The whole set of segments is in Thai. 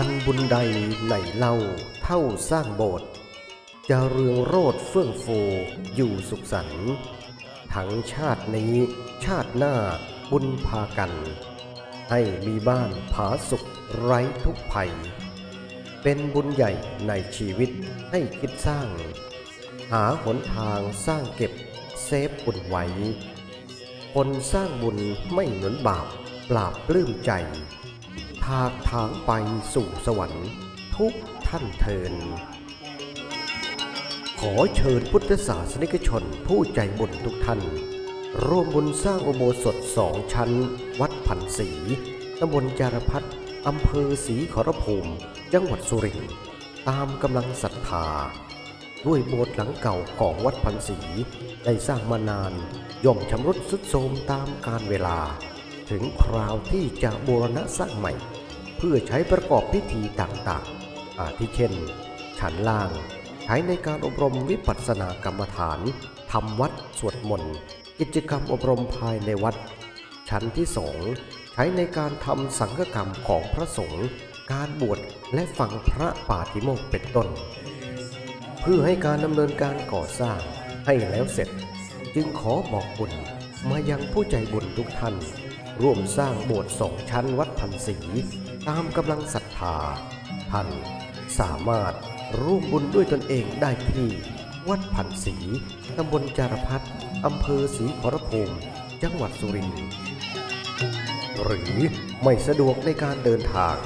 านบุญใดไหนเล่าเท่าสร้างโบสถ์จะเรืองโรดเฟื่องฟูอยู่สุขสันต์ทั้งชาตินี้ชาติหน้าบุญพากัน ให้มีบ้านผาสุขไร้ทุกภัย เป็นบุญใหญ่ในชีวิตให้คิดสร้าง หาหนทางสร้างเก็บเซฟบุญไว้คนสร้างบุญไม่หนุนบาปปราบปลื้มใจ ทากทางไปสู่สวรรค์ทุกท่านเทิน ขอเชิญพุทธศาสนิกชนผู้ใจบุญทุกท่าน ร่วมบุญสร้างอุโบสถสองชั้น วัดพันศรีตำบลจารพัฒอำเภอศรีขอรภูมิ จังหวัดสุรินทร์ตามกำลังศรัทธา ด้วยโบสถ์หลังเก่าของวัดพันศรีได้สร้างมานาน ย่อมชำรุดทรุดโทรมตามกาลเวลา ถึงคราวที่จะบูรณะสร้างใหม่ เพื่อใช้ประกอบพิธีต่างๆ อาทิเช่นชั้นล่าง ใช้ในการอบรมวิปัสสนากรรมฐานทำวัดสวดมนต์ กิจกรรมอบรมภายในวัด ชั้นที่สองใช้ในการทำสังฆกรรมของพระสงฆ์การบวชและฟังพระปาติโมกข์เป็นต้น เพื่อให้การดำเนินการก่อสร้างให้แล้วเสร็จ จึงขอบอกบุญมายังผู้ใจบุญทุกท่าน ร่วมสร้างโบสถ์สองชั้นวัดพันศรีตามกำลังศรัทธา ท่านสามารถร่วมบุญด้วยตนเองได้ที่ วัดพันศรีตำบลจารพัฒอำเภอศรีขอรภูมิจังหวัดสุรินทร์หรือไม่สะดวกในการเดินทาง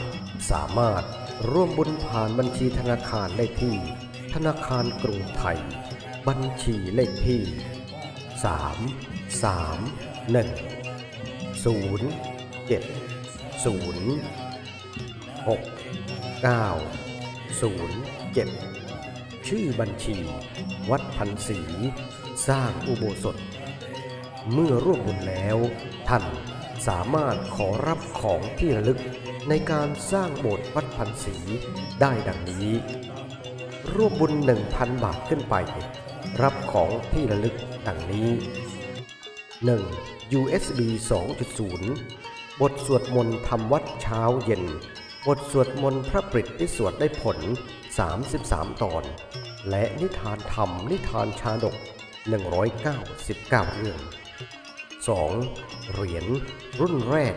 สามารถร่วมบุญผ่านบัญชีธนาคารได้ที่ ธนาคารกรุงไทย บัญชีเลขที่ 3 3 1 0 7 0 6 9 0 7ชื่อบัญชี วัดพันศรีสร้างอุโบสถ เมื่อร่วมบุญแล้ว ท่านสามารถขอรับของที่ระลึกในการสร้างโบสถ์วัดพันศรีได้ดังนี้ ร่วมบุญ 1,000 บาทขึ้นไป รับของที่ระลึกดังนี้ 1. USB 2.0 บทสวดมนต์ทำวัดเช้าเย็น บทสวดมนต์พระปริตที่สวดได้ผล 33 ตอน และนิทานธรรมนิทานชาดก 199 เรื่อง 2. เหรียญรุ่นแรก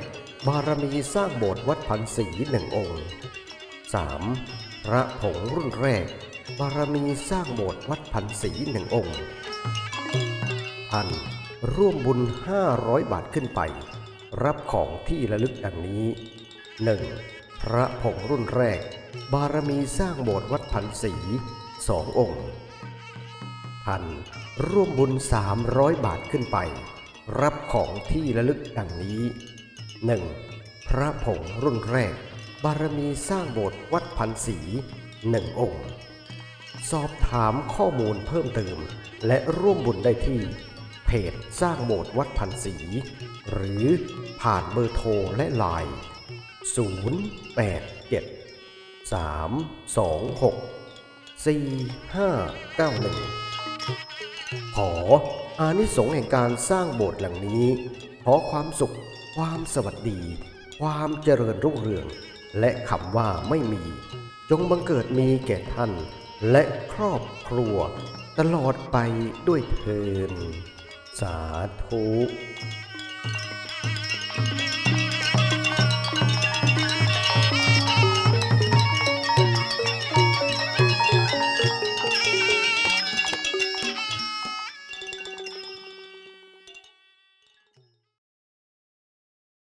บารมีสร้างโบสถ์วัดพันศรีหนึ่งองค์ 3. พระผงรุ่นแรก บารมีสร้างโบสถ์วัดพันศรีหนึ่งองค์ท่าน ร่วมบุญ 500 บาทขึ้นไป รับของที่ระลึกดังนี้ 1. พระผงรุ่นแรก บารมีสร้างโบสถ์วัดพันศรีสององค์ท่านร่วมบุญ 300 บาทขึ้นไป รับของที่ระลึกดังนี้ 1. พระผงรุ่นแรก บารมีสร้างโบสถ์วัดพันศรีหนึ่งองค์ สอบถามข้อมูลเพิ่มเติมและร่วมบุญได้ที่ เพจสร้างโบสถ์วัดพันศรีหรือผ่านเบอร์โทรและไลน์087 326 4591 ขออานิสงส์แห่งการสร้างโบสถ์หลังนี้ ขอความสุข ความสวัสดี ความเจริญรุ่งเรือง และคำว่าไม่มี จงบังเกิดมีแก่ท่าน และครอบครัว ตลอดไปด้วยเทิน สาธุ